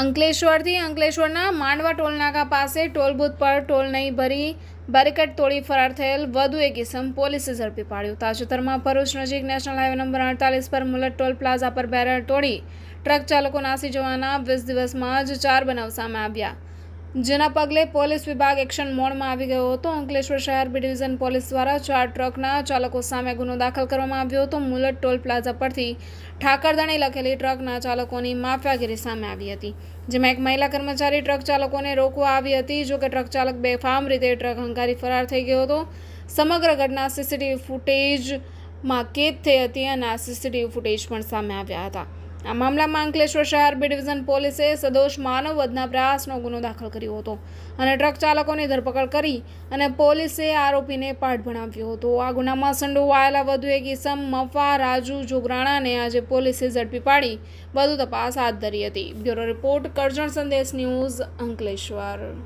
અંકલેશ્વરથી અંકલેશ્વરના માંડવા ટોલનાકા પાસે toll booth પર ટોલ નહીં ભરી બેરિકેડ તોડી ફરાર થયેલ વધુ એક ઇસમ પોલીસે ઝડપી પાડ્યો. તાજેતરમાં ભરૂચ નજીક નેશનલ હાઈવે નંબર અડતાલીસ પર મુલત ટોલ પ્લાઝા પર બેરલ તોડી ટ્રક ચાલકો નાસી જવાના વીસ દિવસમાં જ ચાર બનાવ સામે આવ્યા. જેના પગલે પોલીસ વિભાગ એક્શન મોડમાં આવી ગયો હતો. અંકલેશ્વર શહેર બી ડિવિઝન પોલીસ દ્વારા ચાર ટ્રકના ચાલકો સામે ગુનો દાખલ કરવામાં આવ્યો હતો. મુલત ટોલ પ્લાઝા પરથી ઠાકરદાણી લખેલી ટ્રકના ચાલકોની માફિયાગીરી સામે આવી હતી, જેમાં એક મહિલા કર્મચારી ટ્રક ચાલકોને રોકવા આવી હતી. જો કે ટ્રક ચાલક બેફામ રીતે ટ્રક હંકારી ફરાર થઈ ગયો હતો. સમગ્ર ઘટના સીસીટીવી ફૂટેજમાં કેદ થઈ હતી અને આ સીસીટીવી ફૂટેજ પણ સામે આવ્યા હતા. આ મામલામાં અંકલેશ્વર શહેર બી ડિવિઝન પોલીસે સદોષ માનવ વધના પ્રયાસનો ગુનો દાખલ કર્યો હતો અને ટ્રક ચાલકોની ધરપકડ કરી અને પોલીસે આરોપીને પાઠ ભણાવ્યો હતો. આ ગુનામાં સંડોવાયેલા વધુ એક ઇસમ મફા રાજુ જોગરાણાને આજે પોલીસે ઝડપી પાડી વધુ તપાસ હાથ ધરી હતી. બ્યુરો રિપોર્ટ કરજણ સંદેશ ન્યૂઝ અંકલેશ્વર.